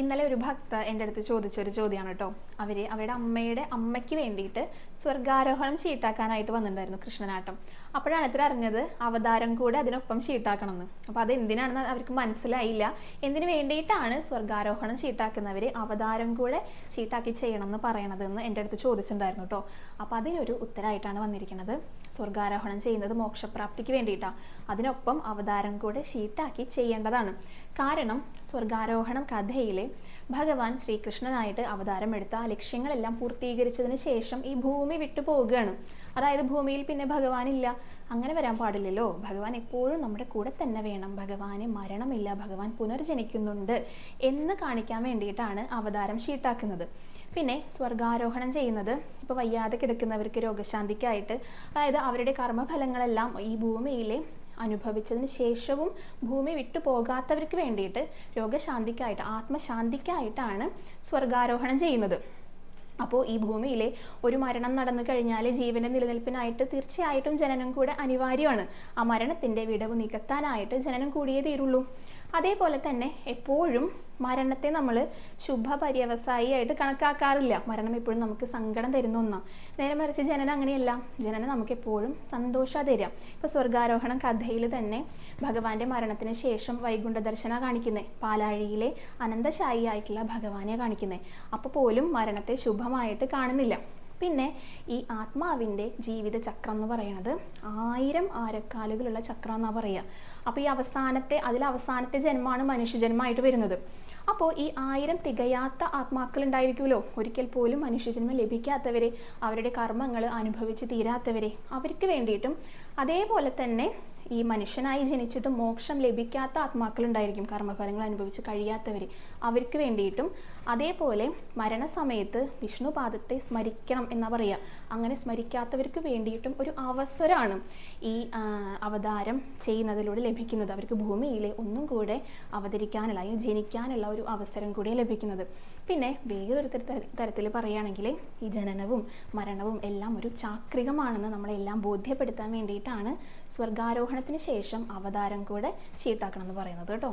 ഇന്നലെ ഒരു ഭക്ത എന്റെ അടുത്ത് ചോദിച്ച ഒരു ചോദ്യമാണ് കേട്ടോ. അവർ അവരുടെ അമ്മയുടെ അമ്മയ്ക്ക് വേണ്ടിയിട്ട് സ്വർഗാരോഹണം ചീട്ടാക്കാനായിട്ട് വന്നിട്ടുണ്ടായിരുന്നു കൃഷ്ണനാട്ടം. അപ്പോഴാണ് ഇത്ര അറിഞ്ഞത് അവതാരം കൂടെ അതിനൊപ്പം ചീട്ടാക്കണമെന്ന്. അപ്പോൾ അത് എന്തിനാണെന്ന് അവർക്ക് മനസ്സിലായില്ല. എന്തിനു വേണ്ടിയിട്ടാണ് സ്വർഗാരോഹണം ചീട്ടാക്കുന്നവർ അവതാരം കൂടെ ചീട്ടാക്കി ചെയ്യണമെന്ന് പറയണതെന്ന് എന്റെ അടുത്ത് ചോദിച്ചിട്ടുണ്ടായിരുന്നു കേട്ടോ. അപ്പോൾ അതിനൊരു ഉത്തരമായിട്ടാണ് വന്നിരിക്കുന്നത്. സ്വർഗാരോഹണം ചെയ്യുന്നത് മോക്ഷപ്രാപ്തിക്ക് വേണ്ടിയിട്ടാണ് അതിനൊപ്പം അവതാരം കൂടെ ചീട്ടാക്കി ചെയ്യേണ്ടതാണ്. കാരണം സ്വർഗാരോഹണം കഥയിലെ ഭഗവാൻ ശ്രീകൃഷ്ണനായിട്ട് അവതാരം എടുത്ത ആ ലക്ഷ്യങ്ങളെല്ലാം പൂർത്തീകരിച്ചതിന് ശേഷം ഈ ഭൂമി വിട്ടു പോവുകയാണ്. അതായത് ഭൂമിയിൽ പിന്നെ ഭഗവാനില്ല. അങ്ങനെ വരാൻ പാടില്ലല്ലോ. ഭഗവാൻ എപ്പോഴും നമ്മുടെ കൂടെ തന്നെ വേണം. ഭഗവാന് മരണമില്ല. ഭഗവാൻ പുനർജനിക്കുന്നുണ്ട് എന്ന് കാണിക്കാൻ വേണ്ടിയിട്ടാണ് അവതാരം ഷീട്ടാക്കുന്നത്. പിന്നെ സ്വർഗാരോഹണം ചെയ്യുന്നത് ഇപ്പോൾ വയ്യാതെ കിടക്കുന്നവർക്ക് രോഗശാന്തിക്കായിട്ട് അതായത് അവരുടെ കർമ്മഫലങ്ങളെല്ലാം ഈ ഭൂമിയിലെ അനുഭവിച്ചതിന് ശേഷവും ഭൂമി വിട്ടു പോകാത്തവർക്ക് വേണ്ടിയിട്ട് രോഗശാന്തിക്കായിട്ട് ആത്മശാന്തിക്കായിട്ടാണ് സ്വർഗാരോഹണം ചെയ്യുന്നത്. അപ്പോൾ ഈ ഭൂമിയിലെ ഒരു മരണം നടന്നു കഴിഞ്ഞാൽ ജീവന്റെ നിലനിൽപ്പിനായിട്ട് തീർച്ചയായിട്ടും ജനനം കൂടെ അനിവാര്യമാണ്. ആ മരണത്തിന്റെ വിടവ് നികത്താനായിട്ട് ജനനം കൂടിയേ തീരുള്ളൂ. അതേപോലെ തന്നെ എപ്പോഴും മരണത്തെ നമ്മൾ ശുഭ പര്യവസായിയായിട്ട് കണക്കാക്കാറില്ല. മരണം എപ്പോഴും നമുക്ക് സങ്കടം തരുന്ന ഒന്നാണ് നേരെ മറിച്ച് ജനനം അങ്ങനെയല്ല. ജനനം നമുക്ക് എപ്പോഴും സന്തോഷം തരാം. ഇപ്പോൾ സ്വർഗാരോഹണം കഥയിൽ തന്നെ ഭഗവാന്റെ മരണത്തിന് ശേഷം വൈകുണ്ഠ ദർശന കാണിക്കുന്നത് പാലാഴിയിലെ അനന്തശായി ആയിട്ടുള്ള ഭഗവാനെ കാണിക്കുന്നത് അപ്പോൾ പോലും മരണത്തെ ശുഭമായിട്ട് കാണുന്നില്ല. പിന്നെ ഈ ആത്മാവിന്റെ ജീവിത ചക്രം എന്ന് പറയുന്നത് ആയിരം ആരക്കാലുകളുള്ള ചക്രം എന്നാണ് പറയുക അപ്പോൾ ഈ അവസാനത്തെ അതിൽ അവസാനത്തെ ജന്മമാണ് മനുഷ്യജന്മമായിട്ട് വരുന്നത്. അപ്പോൾ ഈ ആയിരം തികയാത്ത ആത്മാക്കൾ ഉണ്ടായിരിക്കുമല്ലോ. ഒരിക്കൽ പോലും മനുഷ്യജന്മം ലഭിക്കാത്തവരെ അവരുടെ കർമ്മങ്ങൾ അനുഭവിച്ച് തീരാത്തവരെ അവർക്ക് വേണ്ടിയിട്ടും അതേപോലെ തന്നെ ഈ മനുഷ്യനായി ജനിച്ചിട്ട് മോക്ഷം ലഭിക്കാത്ത ആത്മാക്കൾ ഉണ്ടായിരിക്കും കർമ്മഫലങ്ങൾ അനുഭവിച്ച് കഴിയാത്തവർ അവർക്ക് വേണ്ടിയിട്ടും അതേപോലെ മരണസമയത്ത് വിഷ്ണുപാദത്തെ സ്മരിക്കണം എന്നാ പറയുക അങ്ങനെ സ്മരിക്കാത്തവർക്ക് വേണ്ടിയിട്ടും ഒരു അവസരമാണ് ഈ അവതാരം ചെയ്യുന്നതിലൂടെ ലഭിക്കുന്നത്. അവർക്ക് ഭൂമിയിലെ ഒന്നും കൂടെ അവതരിക്കാനുള്ള അല്ലെങ്കിൽ ജനിക്കാനുള്ള ഒരു അവസരം കൂടി ലഭിക്കുന്നത്. പിന്നെ വേറൊരു തരത്തിൽ പറയുകയാണെങ്കിൽ ഈ ജനനവും മരണവും എല്ലാം ഒരു ചാക്രികമാണെന്ന് നമ്മളെല്ലാം ബോധ്യപ്പെടുത്താൻ വേണ്ടിയിട്ടാണ് സ്വർഗാരോഹണത്തിന് ശേഷം അവതാരം കൂടെ ചീട്ടാക്കണം എന്ന് പറയുന്നത് കേട്ടോ.